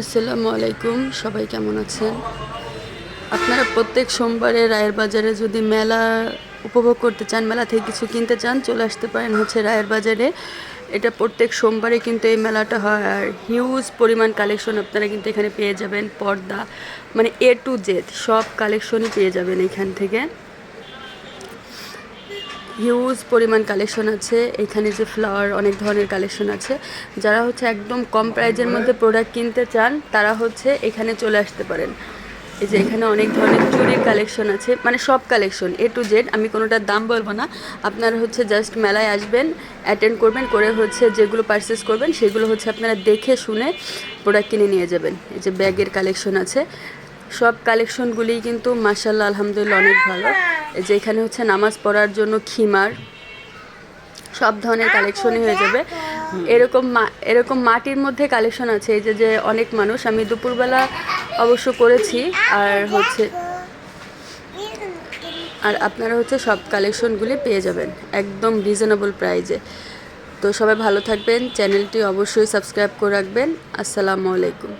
আসসালামু আলাইকুম, সবাই কেমন আছেন? আপনারা প্রত্যেক সোমবারে রায়ের বাজারে যদি মেলা উপভোগ করতে চান, মেলা থেকে কিছু কিনতে চান, চলে আসতে পারেন হচ্ছে রায়ের বাজারে। এটা প্রত্যেক সোমবারে কিন্তু এই মেলাটা হয় আর হিউজ পরিমাণ কালেকশন আপনারা কিন্তু এখানে পেয়ে যাবেন, পর্দা মানে এ টু জেড সব কালেকশনই পেয়ে যাবেন এখান থেকে। হিউজ পরিমাণ কালেকশন আছে। এখানে যে ফ্লাওয়ার অনেক ধরনের কালেকশন আছে। যারা হচ্ছে একদম কম প্রাইজের মধ্যে প্রোডাক্ট কিনতে চান, তারা হচ্ছে এখানে চলে আসতে পারেন। এই যে এখানে অনেক ধরনের চুরির কালেকশন আছে। মানে সব কালেকশন এ টু জেড আমি কোনোটার দাম বলব না। আপনারা হচ্ছে জাস্ট মেলায় আসবেন অ্যাটেন্ড করবেন, করে হচ্ছে যেগুলো পারচেস করবেন, সেগুলো হচ্ছে আপনারা দেখে শুনে প্রোডাক্ট কিনে নিয়ে যাবেন। এই যে ব্যাগের কালেকশন আছে। সব কালেকশনগুলিই কিন্তু মাসাল্লাহ আলহামদুলিল্লাহ অনেক ভালো। যে এখানে হচ্ছে নামাজ পড়ার জন্য খিমার, সব ধরনের কালেকশনই হয়ে যাবে। এরকম এরকম মাটির মধ্যে কালেকশন আছে, এই যে যে অনেক মানুষ। আমি দুপুরবেলা অবশ্য করেছি, আর হচ্ছে আর আপনারা হচ্ছে সব কালেকশনগুলি পেয়ে যাবেন, একদম রিজনেবল প্রাইজে তো সবাই ভালো থাকবেন চ্যানেলটি অবশ্যই সাবস্ক্রাইব করে রাখবেন। আসসালামু আলাইকুম।